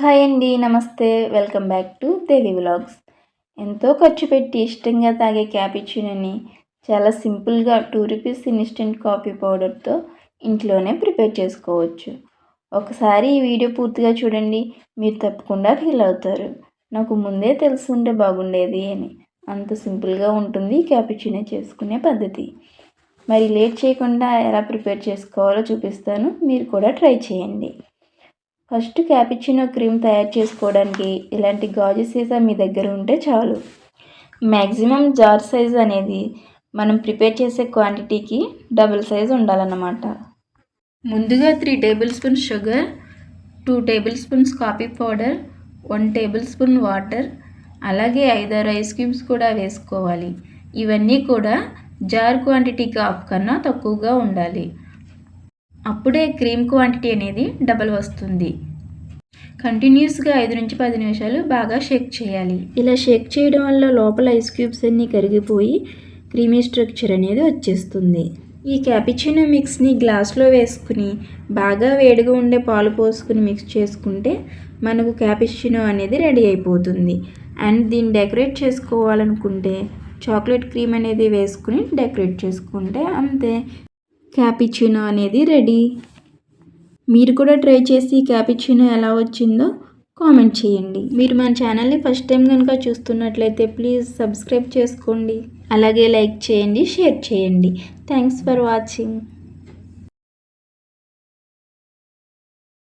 Hi అండి నమస్తే. Welcome back to Devi vlogs. ఎంతో ఖర్చు పెట్టి ఇష్టంగా తాగే క్యాపిచ్యూనని చాలా సింపుల్గా టూ రూపీస్ ఇన్స్టెంట్ కాఫీ పౌడర్తో ఇంట్లోనే ప్రిపేర్ చేసుకోవచ్చు. ఒకసారి ఈ వీడియో పూర్తిగా చూడండి మీరు తప్పకుండా ఫీల్ అవుతారు. నాకు ముందే తెలుసుంటే బాగుండేది అని. అంత సింపుల్గా ఉంటుంది క్యాపిచ్యూనే చేసుకునే పద్ధతి. మరి లేట్ చేయకుండా ఎలా ప్రిపేర్ చేసుకోవాలో చూపిస్తాను. మీరు కూడా ట్రై చేయండి. ఫస్ట్ క్యాపిచినో క్రీమ్ తయారు చేసుకోవడానికి ఇలాంటి గాజు సీసా మీ దగ్గర ఉంటే చాలు. మ్యాక్సిమం జార్ సైజ్ అనేది మనం ప్రిపేర్ చేసే క్వాంటిటీకి డబుల్ సైజ్ ఉండాలన్నమాట. ముందుగా three tablespoon sugar two tablespoons coffee powder one tablespoon water అలాగే ఐదారు ఐస్ క్యూబ్స్ కూడా వేసుకోవాలి. ఇవన్నీ కూడా జార్ క్వాంటిటీ కాఫ్ కన్నా తక్కువగా ఉండాలి. అప్పుడే క్రీమ్ క్వాంటిటీ అనేది డబల్ వస్తుంది. కంటిన్యూస్గా ఐదు నుంచి పది నిమిషాలు బాగా షేక్ చేయాలి. ఇలా షేక్ చేయడం వల్ల లోపల ఐస్ క్యూబ్స్ అన్నీ కరిగిపోయి క్రీమీ స్ట్రక్చర్ అనేది వచ్చేస్తుంది. ఈ క్యాపిచినో మిక్స్ని గ్లాస్లో వేసుకుని బాగా వేడిగా ఉండే పాలు పోసుకుని మిక్స్ చేసుకుంటే మనకు క్యాపిచినో అనేది రెడీ అయిపోతుంది. అండ్ దీన్ని డెకరేట్ చేసుకోవాలనుకుంటే చాక్లెట్ క్రీమ్ అనేది వేసుకుని డెకరేట్ చేసుకుంటే అంతే. క్యాపిచినో అనేది రెడీ. మీరు కూడా ట్రై చేసి క్యాపిచినో ఎలా వచ్చిందో కామెంట్ చేయండి. మీరు మన ఛానల్ని ఫస్ట్ టైం కనుక చూస్తున్నట్లయితే ప్లీజ్ సబ్స్క్రైబ్ చేసుకోండి. అలాగే లైక్ చేయండి షేర్ చేయండి. Thanks for watching.